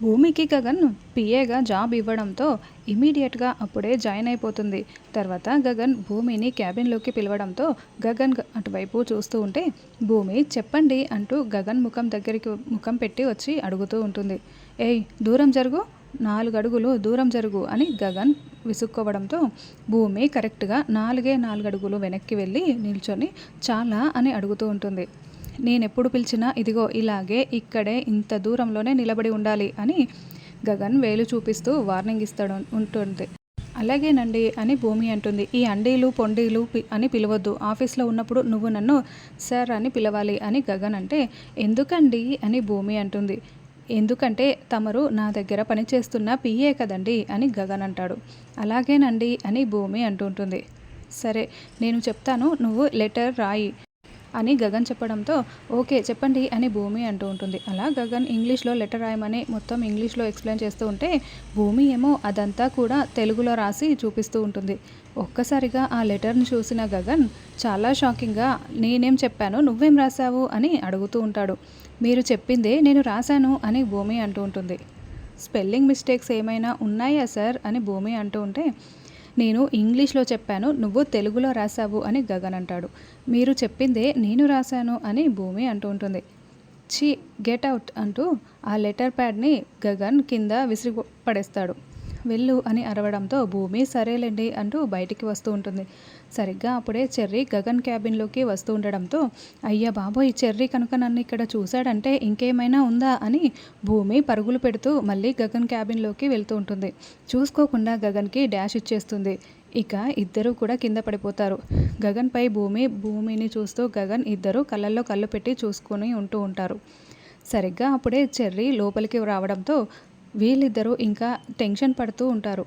భూమికి గగన్ పిఏగా జాబ్ ఇవ్వడంతో ఇమీడియట్గా అప్పుడే జాయిన్ అయిపోతుంది. తర్వాత గగన్ భూమిని క్యాబిన్లోకి పిలవడంతో గగన్ అటువైపు చూస్తూ ఉంటే భూమి చెప్పండి అంటూ గగన్ ముఖం దగ్గరికి ముఖం పెట్టి వచ్చి అడుగుతూ ఉంటుంది. ఏయ్ దూరం జరుగు నాలుగు అడుగులు దూరం జరుగు అని గగన్ విసుక్కోవడంతో భూమి కరెక్ట్గా నాలుగే నాలుగు అడుగులు వెనక్కి వెళ్ళి నిల్చొని చాలా అని అడుగుతూ ఉంటుంది. నేనెప్పుడు పిలిచినా ఇదిగో ఇలాగే ఇక్కడే ఇంత దూరంలోనే నిలబడి ఉండాలి అని గగన్ వేలు చూపిస్తూ వార్నింగ్ ఇస్తాడు ఉంటుంది. అలాగేనండి అని భూమి అంటుంది. ఈ అండీలు పొండీలు పి- అని పిలవద్దు. ఆఫీస్లో ఉన్నప్పుడు నువ్వు నన్ను సార్ అని పిలవాలి అని గగన్ అంటే ఎందుకండి అని భూమి అంటుంది. ఎందుకంటే తమరు నా దగ్గర పనిచేస్తున్న పిఏ కదండి అని గగన్ అంటాడు. అలాగేనండి అని భూమి అంటుంటుంది. సరే నేను చెప్తాను నువ్వు లెటర్ రాయి. అని గగన్ చెప్పడంతో ఓకే చెప్పండి అని భూమి అంటూ ఉంటుంది. అలా గగన్ ఇంగ్లీష్లో లెటర్ రాయమని మొత్తం ఇంగ్లీష్లో ఎక్స్ప్లెయిన్ చేస్తూ ఉంటే భూమి ఏమో అదంతా కూడా తెలుగులో రాసి చూపిస్తూ ఉంటుంది. ఒక్కసారిగా ఆ లెటర్ని చూసిన గగన్ చాలా షాకింగ్గా నేనేం చెప్పాను నువ్వేం రాశావు? అని అడుగుతూ ఉంటాడు. మీరు చెప్పిందే నేను రాశాను అని భూమి అంటూ ఉంటుంది. స్పెల్లింగ్ మిస్టేక్స్ ఏమైనా ఉన్నాయా సార్? అని భూమి అంటూ ఉంటే నేను ఇంగ్లీష్లో చెప్పాను నువ్వు తెలుగులో రాశావు అని గగన్ అంటాడు. మీరు చెప్పిందే నేను రాశాను అని భూమి అంటూ ఉంటుంది. ఛీ గెట్ అవుట్ అంటూ ఆ లెటర్ ప్యాడ్ని గగన్ కింద విసిరి పడేస్తాడు వెళ్ళు అని అరవడంతో భూమి సరేలేండి అంటూ బయటికి వస్తూ ఉంటుంది. సరిగ్గా అప్పుడే చెర్రీ గగన్ క్యాబిన్లోకి వస్తూ ఉండడంతో అయ్యా బాబోయ్ చెర్రీ కనుక నన్ను ఇక్కడ చూశాడంటే ఇంకేమైనా ఉందా అని భూమి పరుగులు పెడుతూ మళ్ళీ గగన్ క్యాబిన్లోకి వెళ్తూ ఉంటుంది. చూసుకోకుండా గగన్కి డాష్ ఇచ్చేస్తుంది. ఇక ఇద్దరూ కూడా కింద పడిపోతారు. గగన్పై భూమి భూమిని చూస్తూ గగన్ ఇద్దరు కళ్ళల్లో కళ్ళు పెట్టి చూసుకొని ఉంటూ ఉంటారు. సరిగ్గా అప్పుడే చెర్రీ లోపలికి రావడంతో వీళ్ళిద్దరూ ఇంకా టెన్షన్ పడుతూ ఉంటారు.